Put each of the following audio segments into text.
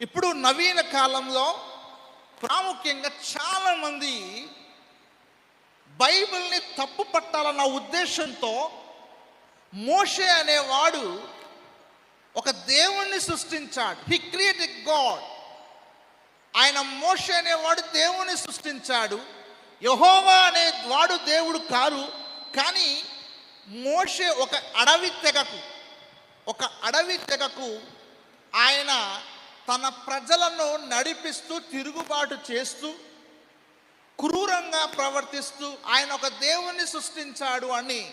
ఇప్పుడు నవీన కాలంలో ప్రాముఖ్యంగా చాలామంది బైబిల్ని తప్పు పట్టాలన్న ఉద్దేశంతో మోషే అనేవాడు ఒక దేవుణ్ణి సృష్టించాడు. హీ క్రియేట్ ఎ గాడ్ ఆయన మోషే అనేవాడు దేవుణ్ణి సృష్టించాడు. యహోవా అనే వాడు దేవుడు కారు. కానీ మోషే ఒక అడవి తెగకు ఒక అడవి తెగకు ఆయన తన ప్రజలను నడిపిస్తూ తిరుగుబాటు చేస్తూ క్రూరంగా ప్రవర్తిస్తూ ఆయన ఒక దేవుణ్ణి సృష్టించాడు అని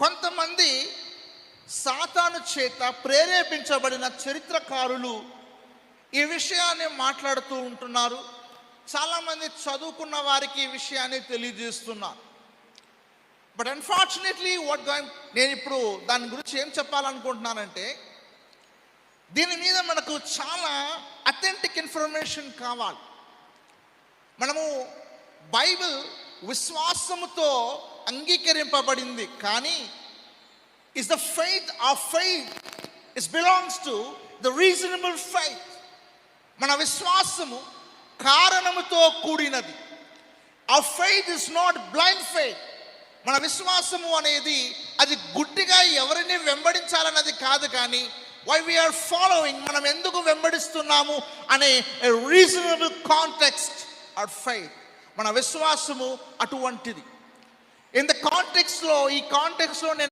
కొంతమంది సాతాను చేత ప్రేరేపించబడిన చరిత్రకారులు ఈ విషయాన్ని మాట్లాడుతూ ఉంటున్నారు. చాలామంది చదువుకున్న వారికి ఈ విషయాన్ని తెలియజేస్తున్నారు బట్ అన్ఫార్చునేట్లీ వాట్ గోయింగ్ నేను ఇప్పుడు దాని గురించి ఏం చెప్పాలనుకుంటున్నానంటే దీని మీద మనకు చాలా అథెంటిక్ ఇన్ఫర్మేషన్ కావాలి. మనము బైబిల్ విశ్వాసముతో అంగీకరింపబడింది కానీ ఇస్ ద ఫెయిత్ ఆ faith is belongs to the reasonable faith మన విశ్వాసము కారణముతో కూడినది. ఆ faith is not blind faith మన విశ్వాసము అనేది అది గుడ్డిగా ఎవరిని వెంబడించాలన్నది కాదు కానీ వై వీఆర్ ఫాలోయింగ్ మనం ఎందుకు వెంబడిస్తున్నాము అనే రీజనబుల్ కాంటెక్స్ట్ ఆర్ ఫెయిత్ మన విశ్వాసము అటువంటిది. ఇన్ ద కాంటెక్స్లో ఈ కాంటెక్స్లో నేను